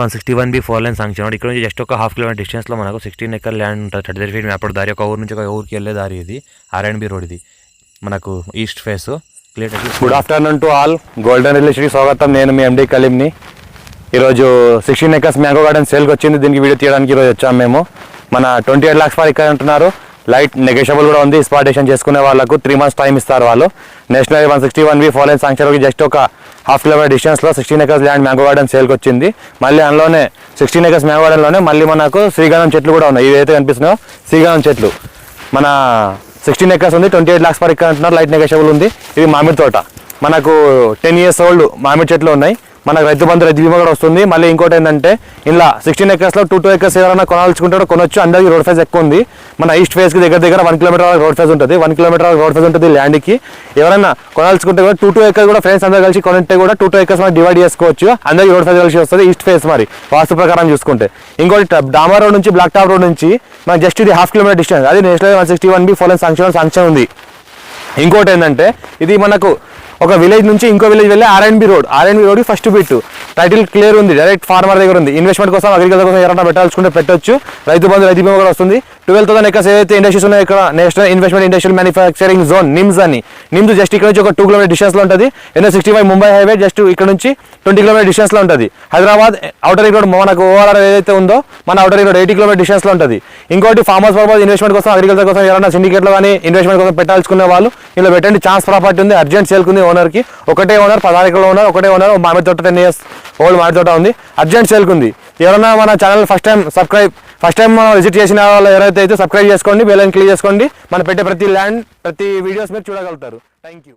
One sixty one B four lane sanction. ఇక్కడ నుంచి just ఒక హాఫ్ కిలోమీటర్ డిస్టెన్స్లో మనకు సిక్స్టీన్ ఎకర్ ల్యాండ్ ఉంటుంది. థర్టీ త్రీ ఫీట్ అప్పుడు దారి ఒక ఊరు నుంచి ఒక ఊరికి వెళ్ళే దారి ఇది. ఆర్ అండ్ బి రోడ్ ఇది. మనకు east face clear good afternoon to all golden రిలేషన్కి స్వాగతం. నేను మీ ఎండి కలీంని ఈరోజు సిక్స్టీన్ ఎకర్స్ మ్యాంగో గార్డెన్ సేల్కి వచ్చింది. దీనికి వీడియో తీయడానికి ఈరోజు వచ్చాము మేము. మన ట్వంటీ ఎయిట్ లాక్స్ ఫర్ ఇక్కడ అంటున్నారు లైట్ నెగోషియబుల్ కూడా ఉంది. స్పాటేషన్ చేసుకునే వాళ్ళకు త్రీ మంత్స్ టైం ఇస్తారు వాళ్ళు. National one sixty one B four సాంక్షన్కి just ఒక హాఫ్ కిలోమీటర్ డిస్టెన్స్లో sixteen acres land mango garden సేల్కి వచ్చింది. మళ్ళీ అందులోనే సిక్స్టీన్ ఎకర్స్ మ్యాంగో గార్డెన్లోనే మళ్ళీ మనకు శ్రీగంధం చెట్లు కూడా ఉన్నాయి. ఇవైతే కనిపిస్తున్నాయో? శ్రీగంధం చెట్లు. మన సిక్స్టీన్ ఎకర్స్ ఉంది twenty eight lakhs per acre అంటున్నారు. లైట్ నెగోషియబుల్ ఉంది. ఇది మామిడి తోట. మనకు టెన్ ఇయర్స్ ఓల్డ్ మామిడి చెట్లు ఉన్నాయి. మనకు రైతు బంధు రైతు బీమా కూడా వస్తుంది. మళ్ళీ ఇంకోటి ఏంటంటే ఇలా సిక్స్టీన్ ఎకర్స్లో టూ టూ ఎకర్స్ ఎవరైనా కొనాల్చుకుంటారో కొనొచ్చు. అందరికీ రోడ్ ఫేజ్ ఎక్కువ ఉంది. మన ఈస్ట్ ఫేస్కి దగ్గర దగ్గర వన్ కిలోమీటర్ వరకు రోడ్ ఫేజ్ ఉంటుంది. వన్ కిలోమీటర్ వరకు రోడ్ ఫేజ్ ఉంటుంది ల్యాండ్కి ఎవరైనా కొనాల్చుకుంటే కూడా టూ టూ ఎకర్స్ కూడా ఫ్రెండ్స్ అందరూ కలిసి కొనుంటే కూడా టూ టూ ఎకర్స్ మనం డివైడ్ చేసుకోవచ్చు. అందరికీ రోడ్ ఫేజ్ కలిసి వస్తుంది ఈస్ట్ ఫేస్ మరి వాస్తు ప్రకారం చూసుకుంటే. ఇంకోటి ట- డామర్ రోడ్ నుంచి బ్లాక్ టాప్ రోడ్ నుంచి మన జస్ట్ ఇది హాఫ్ కిలోమీటర్ డిస్టెన్స్ అది national one sixty one B four sanction sanction ఉంది. ఇంకోటి ఏంటంటే ఇది మనకు ఒక విలేజ్ నుంచి ఇంకో విలేజ్ వెళ్ళే RNB road RNB road first bit title clear ఉంది. డైరెక్ట్ ఫార్మర్ దగ్గర ఉంది. ఇన్వెస్ట్మెంట్ కోసం అగ్రికల్చర్ కోసం ఎవరైనా పెట్టాల్సుకుంటే పెట్టొచ్చు. రైతు బంధు రైతు బీమా కూడా వస్తుంది. ట్వెల్వ్ థౌసండ్ ఎకర్స్ ఏదైతే ఇండస్ట్రీస్ ఉన్నాయో ఇక్కడ national investment industrial manufacturing zone NIMS అని నిమ్స్ జస్ట్ ఇక్కడ నుంచి ఒక టూ కిలోమీటర్ డిస్టెన్స్లో ఉంటుంది. ఎన్నో sixty five Mumbai highway just ఇక్కడ నుంచి ట్వంటీ కిలోమీటర్ డిస్టెన్స్లో ఉంటుంది. హైదరాబాద్ అవుటర్ రోడ్ మనకు ఓఆర్ఆర్ ఏదైతే ఉందో మన అవుటర్ రోడ్ ఎయిటీ కిలోమీటర్ డిస్టెన్స్లో ఉంటుంది. ఇంకోటి ఫార్మర్స్ పర్పస్ ఇన్వెస్ట్మెంట్ కోసం అగ్రికల్చర్ కోసం ఎవరైనా సిండికేట్లో లో కానీ ఇన్వెస్ట్మెంట్ కోసం పెట్టాల్సుకునే వాళ్ళు ఇలా పెట్టండి. ఛాన్స్ ప్రాపర్టీ ఉంది అర్జెంట్ సేల్ ఉంది ఓనర్కి. ఒకటే ఓనర్ పదహారు ఎకరాల ఓనర్ ఒకటే ఓనర్ మామిడి తోట టెన్ ఇయర్స్ ఓల్డ్ మామిడి తోట ఉంది. అర్జెంట్ సేల్ ఉంది ఎవరైనా మన channel first time subscribe first time visit చేసిన వాళ్ళు ఎవరైతే అయితే సబ్స్క్రైబ్ చేసుకోండి బెల్ క్లిక్ చేసుకోండి. మనం పెట్టే ప్రతి ల్యాండ్ ప్రతి వీడియోస్ మీరు చూడగలుగుతారు. Thank you